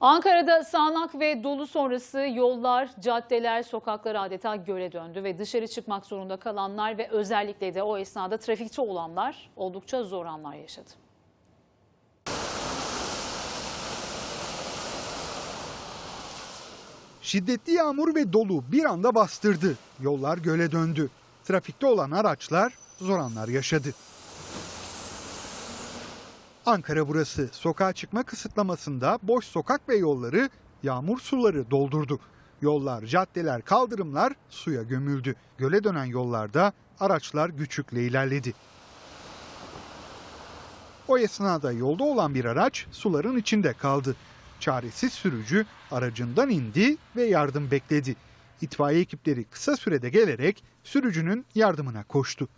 Ankara'da sağanak ve dolu sonrası yollar, caddeler, sokaklar adeta göle döndü ve dışarı çıkmak zorunda kalanlar ve özellikle de o esnada trafikte olanlar oldukça zor anlar yaşadı. Şiddetli yağmur ve dolu bir anda bastırdı. Yollar göle döndü. Trafikte olan araçlar zor anlar yaşadı. Ankara burası. Sokağa çıkma kısıtlamasında boş sokak ve yolları yağmur suları doldurdu. Yollar, caddeler, kaldırımlar suya gömüldü. Göle dönen yollarda araçlar güçlükle ilerledi. O esnada yolda olan bir araç suların içinde kaldı. Çaresiz sürücü aracından indi ve yardım bekledi. İtfaiye ekipleri kısa sürede gelerek sürücünün yardımına koştu.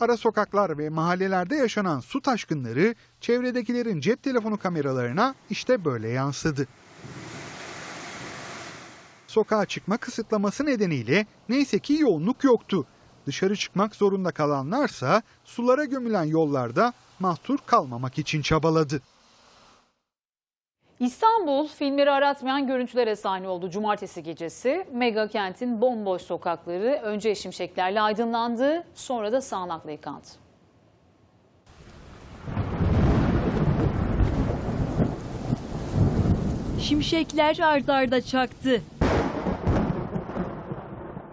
Ara sokaklar ve mahallelerde yaşanan su taşkınları çevredekilerin cep telefonu kameralarına işte böyle yansıdı. Sokağa çıkma kısıtlaması nedeniyle neyse ki yoğunluk yoktu. Dışarı çıkmak zorunda kalanlarsa sulara gömülen yollarda mahsur kalmamak için çabaladı. İstanbul filmleri aratmayan görüntülere sahne oldu cumartesi gecesi. Mega kentin bomboş sokakları önce şimşeklerle aydınlandı sonra da sağanakla yıkandı. Şimşekler ard arda çaktı.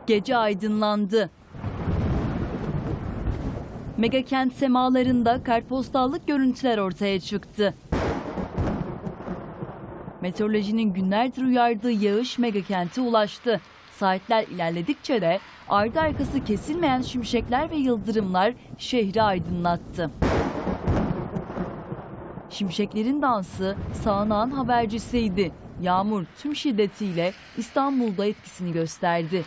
Gece aydınlandı. Mega kent semalarında kartpostallık görüntüler ortaya çıktı. Meteorolojinin günlerdir uyardığı yağış mega kente ulaştı. Saatler ilerledikçe de ardı arkası kesilmeyen şimşekler ve yıldırımlar şehri aydınlattı. Şimşeklerin dansı sağanağın habercisiydi. Yağmur tüm şiddetiyle İstanbul'da etkisini gösterdi.